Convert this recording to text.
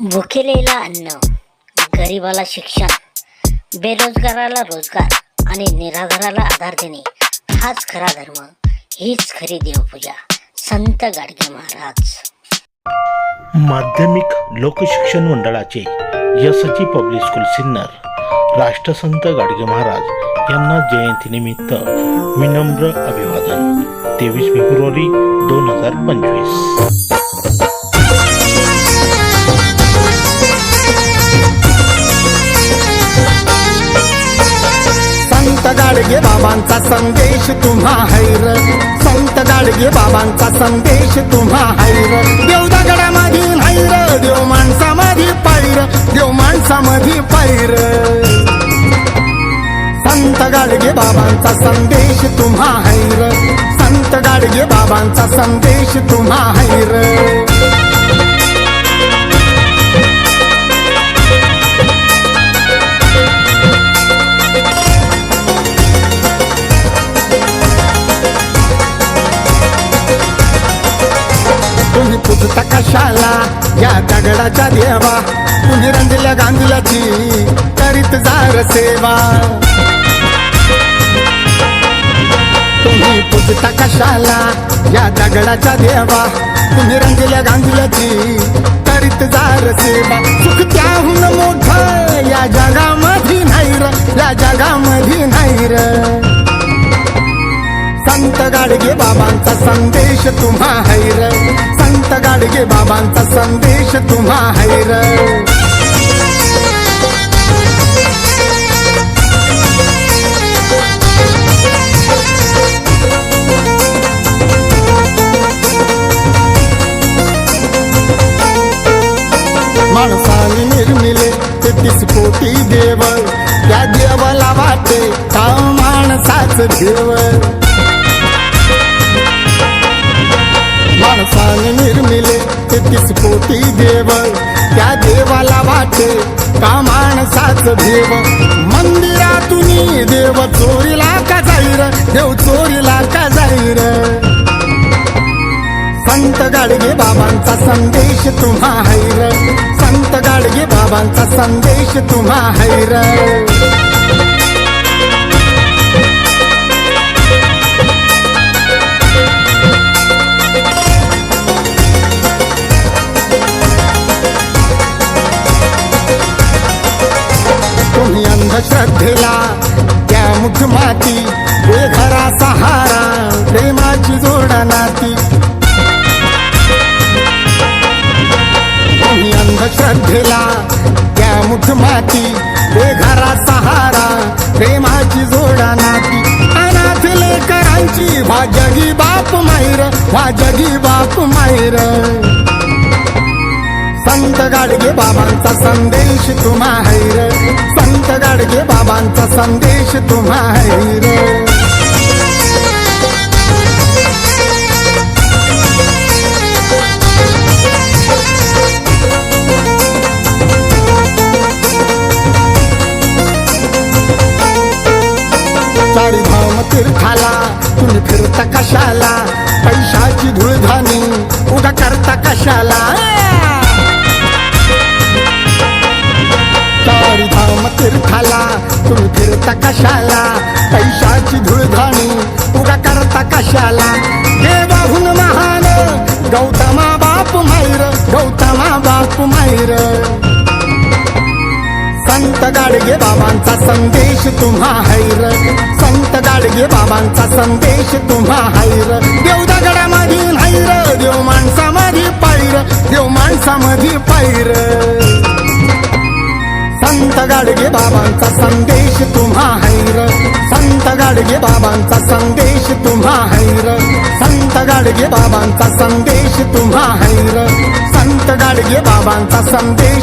भुकेलेला अन्न गरिबाला शिक्षण बेरोजगाराला रोजगार आणि निराधाराला आधार देणे. हाच खरा धर्म हीच खरी देवपूजा. संत गाडगे महाराज. माध्यमिक लोकशिक्षण मंडळाचे यशची पब्लिक स्कूल सिन्नर राष्ट्रसंत गाडगे महाराज यांना जयंतीनिमित्त विनम्र अभिवादन. तेवीस फेब्रुवारी दोन हजार पंचवीस. संत गाडगे बाबांचा संदेश तुम्हा हैर संत गाडगे बाबांचा संदेश तुम्हा हैर देव दगडामध्ये हैर देव माणसामध्ये पायर देव माणसामध्ये पायर संत गाडगे बाबांचा संदेश तुम्हा हैर संत गाडगे बाबांचा संदेश तुम्हा हैर कशाला या दगडाच्या देवा तुम्ही रंजल्या गांधीलाची करीत जार सेवा. तुम्ही पुजता कशाला या दगडाच्या देवा तुम्ही रंजल्या गांधीलाची करीत जार सेवा. सुख त्याहून मोठं या जगामध्ये नाही र या जगामध्ये नाही र. संत गाडगे बाबांचा संदेश तुम्हा हैर गाडगे बाबांचा संदेश तुम्हा हैर माणसाने निर्मिले तेहतीस कोटी देव त्या देवाला वाटे का माणसाच देव माणसाने निर्मिले तेहतीस कोटी देव. त्या देवाला वाटे का माणसाच देव? मंदिरातून देव चोरीला का जाईर देव चोरीला का जाईर संत गाडगे बाबांचा संदेश तुम्हा हैर. संत गाडगे बाबांचा संदेश तुम्हा हैर. अंधश्रद्धेला त्या मुखमाती माती खरा सहारा प्रेमाची जोडा नाती अंधश्रद्धेला त्या मुखमाती माती घरा सहारा प्रेमाची जोडा नाती अनाथ लेकरांची भाजगी बाप मायर भाजगी बाप मायर संत गाडगे बाबांचा संदेश तुम्हा हैर संत गाडगे बाबांचा संदेश तुम्हा हैर चारी धाम तीर्थाला तुम्ही फिरता कशाला? पैशाची धुळधानी उगा करता कशाला? गौतमा बाप मायर गौतमा बाप मायर संत गाडगे बाबांचा संदेश तुम्हा हैर. संत गाडगे बाबांचा संदेश तुम्हा हैर. देव दगडामध्ये हैर देव माणसामध्ये पायर देव माणसामध्ये पायर संत गाडगे बाबांचा संदेश तुम्हा हैर. संत गाडगे बाबांचा संदेश तुम्हा हैर. संत गाडगे बाबांचा संदेश तुम्हा हैर. संत गाडगे बाबांचा संदेश